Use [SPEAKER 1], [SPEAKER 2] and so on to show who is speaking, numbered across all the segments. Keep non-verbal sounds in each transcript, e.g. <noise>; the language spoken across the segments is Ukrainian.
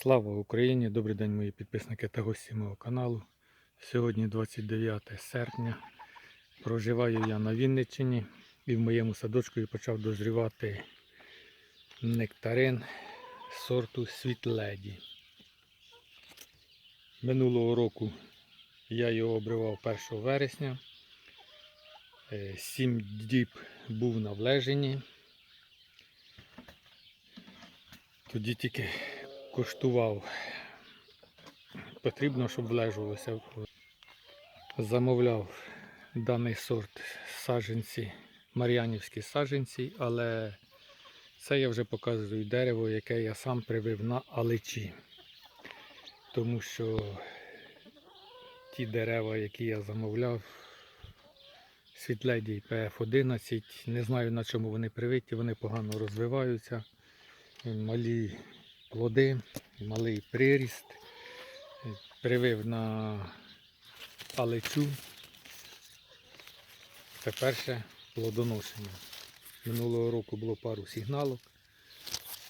[SPEAKER 1] Слава Україні! Добрий день, мої підписники та гості мого каналу. Сьогодні 29 серпня. Проживаю я на Вінниччині і в моєму садочку почав дозрівати нектарин сорту Світледі. Минулого року я його обривав 1 вересня. Е, Сім діб був на влеженні. Тоді тільки коштував. Потрібно, щоб влежувалося. Замовляв даний сорт саджанці, мар'янівські саджанці, але це я вже показую дерево, яке я сам привив на аличі. Тому що ті дерева, які я замовляв, світледі ПФ-11, не знаю на чому вони привиті, вони погано розвиваються, малі плоди, малий приріст. Привив на алечу. Це перше плодоношення. Минулого року було пару сигналок.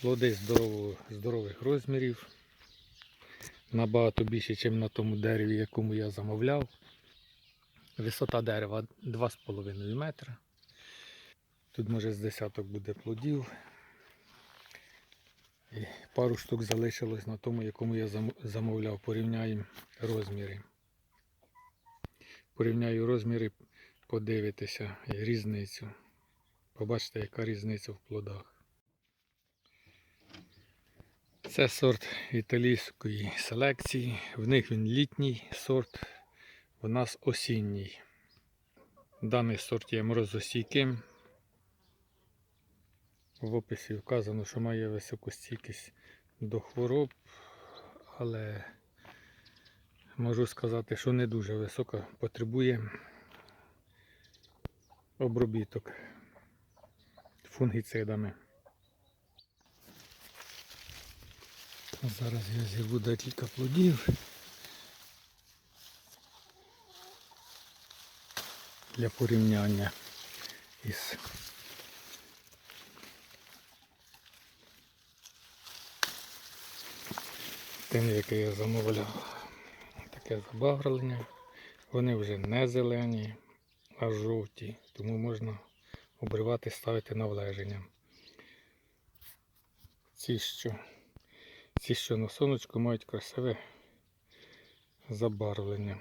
[SPEAKER 1] Плоди здорово, здорових розмірів. Набагато більше, ніж на тому дереві, якому я замовляв. Висота дерева 2,5 метра. Тут може з десяток буде плодів. І пару штук залишилось на тому, якому я замовляв. Порівняємо розміри. Порівняю розміри, подивитися різницю. Побачите, яка різниця в плодах. Це сорт італійської селекції. В них він літній сорт, у нас осінній. Даний сорт є морозостійким. В описі вказано, що має високу стійкість до хвороб, але можу сказати, що не дуже висока, потребує обробіток фунгіцидами. Зараз я зірву декілька плодів. Для порівняння із тим, яке я замовляв. Таке забарвлення. Вони вже не зелені, а жовті, тому можна обривати, ставити на влеження. Ці, що, ці, що на сонечку, мають красиве забарвлення.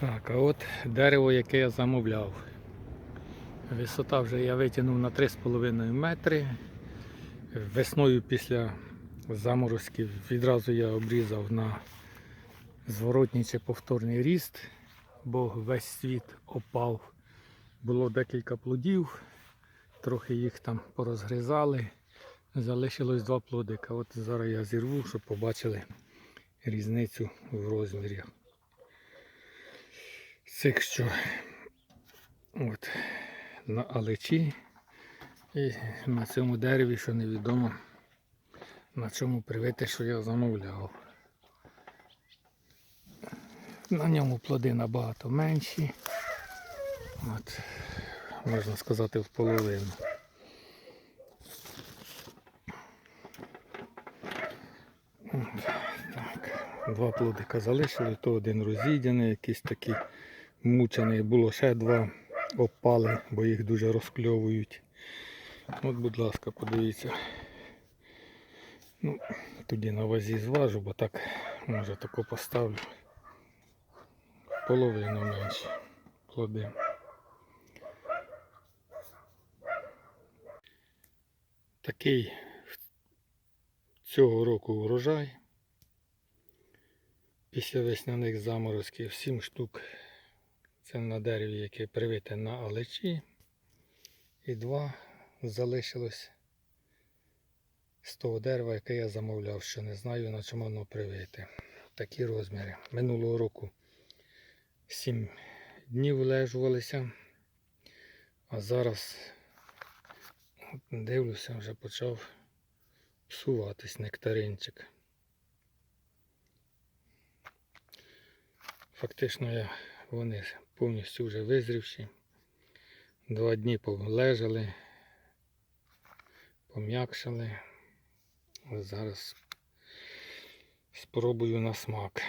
[SPEAKER 1] Так, а от дерево, яке я замовляв. Висота вже я витягнув на 3,5 метри. Весною після заморозків відразу я обрізав на зворотній чи повторний ріст, бо весь світ опав. Було декілька плодів, трохи їх там порозгризали. Залишилось два плодика. От зараз я зірву, щоб побачили різницю в розмірі. Цих що от, на алечі і на цьому дереві, що невідомо на чому привити, що я замовляв. На ньому плоди набагато менші. От, можна сказати, в половину. Так. Два плодика залишили, то один розідяний, якийсь такий мучений. Було ще два опали, бо їх дуже розкльовують. От, будь ласка, подивіться. Ну, тоді на вазі зважу, бо так може тако поставлю. Половину менше плоди. Такий цього року урожай. Після весняних заморозків 7 штук. Це на дереві, яке привите на алечі. І два залишилось з того дерева, яке я замовляв, що не знаю на чому воно привити. Такі розміри. Минулого року 7 днів лежувалися, а зараз дивлюся, вже почав псуватись нектаринчик. Фактично я, вони повністю вже визрівші. Два дні полежали, пом'якшали. Ось зараз спробую на смак.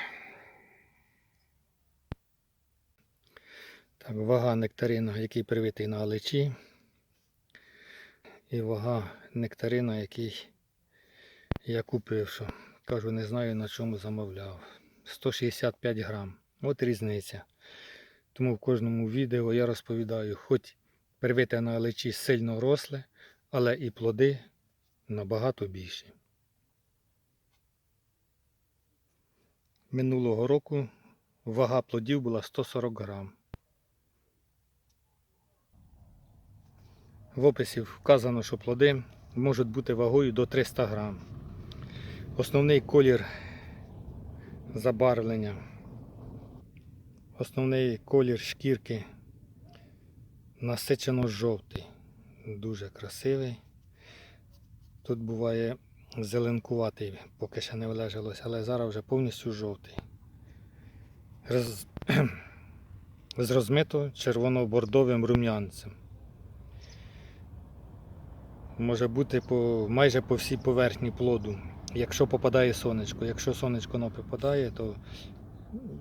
[SPEAKER 1] Так, вага нектарина, який привитий на алечі. І вага нектарина, який я купив, що кажу, не знаю на чому замовляв. 165 грам. От різниця. Тому в кожному відео я розповідаю, хоч первите на алечі сильно росле, але і плоди набагато більші. Минулого року вага плодів була 140 грам. В описі вказано, що плоди можуть бути вагою до 300 грам. Основний колір забарвлення, основний колір шкірки насичено жовтий. Дуже красивий. Тут буває зеленкуватий, поки ще не влежилось, але зараз вже повністю жовтий. Роз... <clears throat> З розмито червоно-бордовим рум'янцем. Може бути по, майже по всій поверхні плоду, якщо попадає сонечко. Якщо сонечко не попадає, то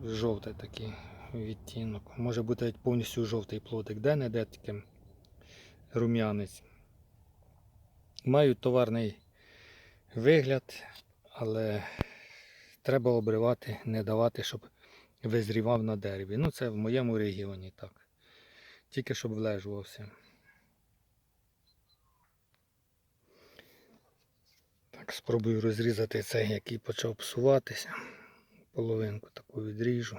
[SPEAKER 1] жовтий такий відтінок. Може бути повністю жовтий плодик, де-не-де таке рум'янець. Мають товарний вигляд, але треба обривати, не давати, щоб визрівав на дереві. Ну, це в моєму регіоні так. Тільки щоб влежувався. Так, спробую розрізати цей, який почав псуватися. Половинку таку відріжу.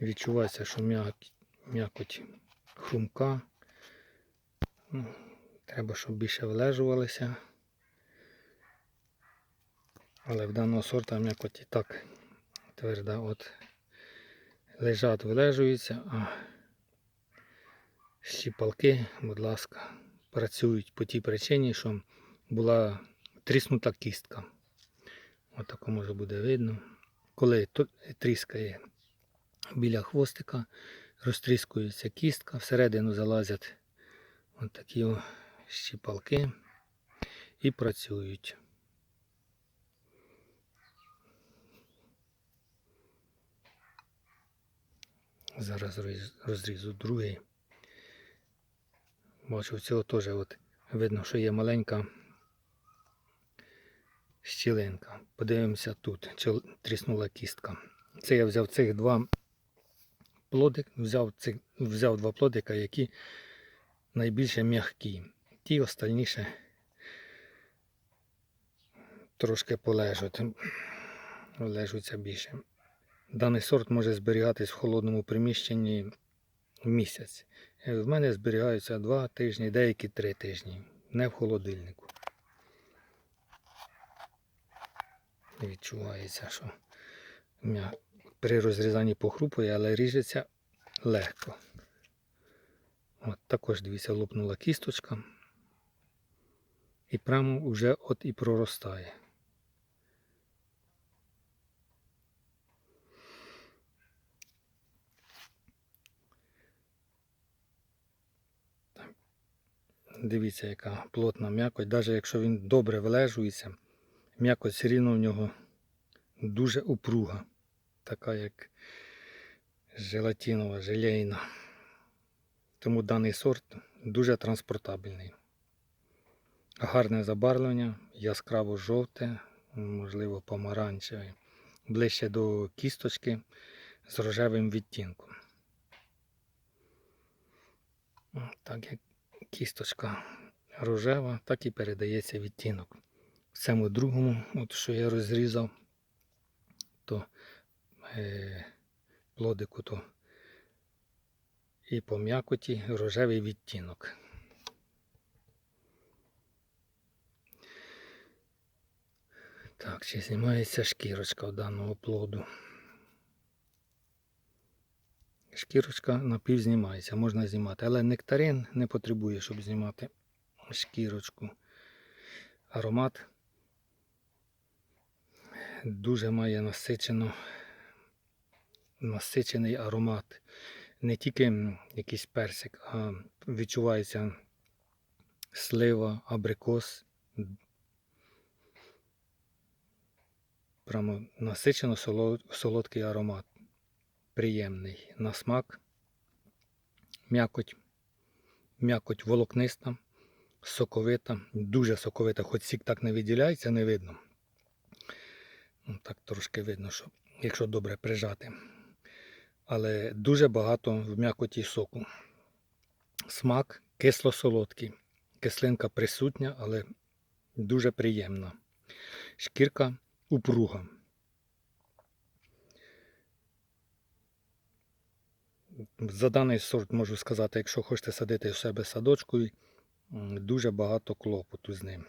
[SPEAKER 1] Відчувається, що м'якоть, хрумка. Ну, треба, щоб більше влежувалися. Але в даного сорта і так тверда. От лежать, вилежуються, а щіпалки, будь ласка, працюють по тій причині, що була тріснута кістка. Отако може буде видно. Коли тріскає біля хвостика, розтріскується кістка, всередину залазять от такі щіпалки і працюють. Зараз розрізу другий. Бачу, в цього теж от видно, що є маленька щілинка. Подивимося тут, чи тріснула кістка. Це я взяв цих два плодик, взяв, взяв два плодика, які найбільше м'які. Ті остальніше трошки полежать, лежуться більше. Даний сорт може зберігатись в холодному приміщенні місяць. Е, В мене зберігаються два тижні, деякі три тижні, не в холодильнику. Відчувається, що при розрізанні похрупує, але ріжеться легко. От також дивіться, лопнула кісточка. І прямо вже от і проростає. Дивіться, яка плотна м'якоть. Навіть якщо він добре вилежується, м'якоть все рівно в нього дуже упруга. Така як желатинова, желейна. Тому даний сорт дуже транспортабельний. Гарне забарвлення, яскраво жовте, можливо помаранчеве, ближче до кісточки з рожевим відтінком. Так як кісточка рожева, так і передається відтінок. В цьому другому, от що я розрізав, то е, плодику, то і по м'якоті рожевий відтінок. Так, чи знімається шкірочка у даного плоду? Шкірочка напів знімається, можна знімати, але нектарин не потребує, щоб знімати шкірочку. Аромат дуже має насичено, насичений аромат. Не тільки якийсь персик, а відчувається слива, абрикос. Прямо насичено солодкий аромат. Приємний на смак. М'якоть. М'якоть волокниста, соковита, дуже соковита, хоч сік так не виділяється, не видно. Ну, так трошки видно, що якщо добре прижати. Але дуже багато в м'якоті соку. Смак кисло-солодкий. Кислинка присутня, але дуже приємна. Шкірка упруга. За даний сорт можу сказати, якщо хочете садити в себе садочку, м, дуже багато клопоту з ним.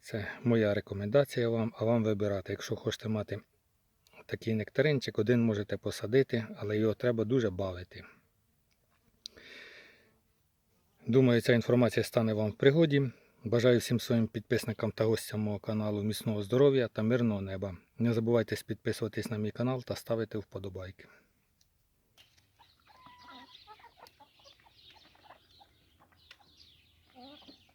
[SPEAKER 1] Це моя рекомендація вам, а вам вибирати. Якщо хочете мати такий нектаринчик, один можете посадити, але його треба дуже бавити. Думаю, ця інформація стане вам в пригоді. Бажаю всім своїм підписникам та гостям мого каналу міцного здоров'я та мирного неба. Не забувайте підписуватись на мій канал та ставити вподобайки.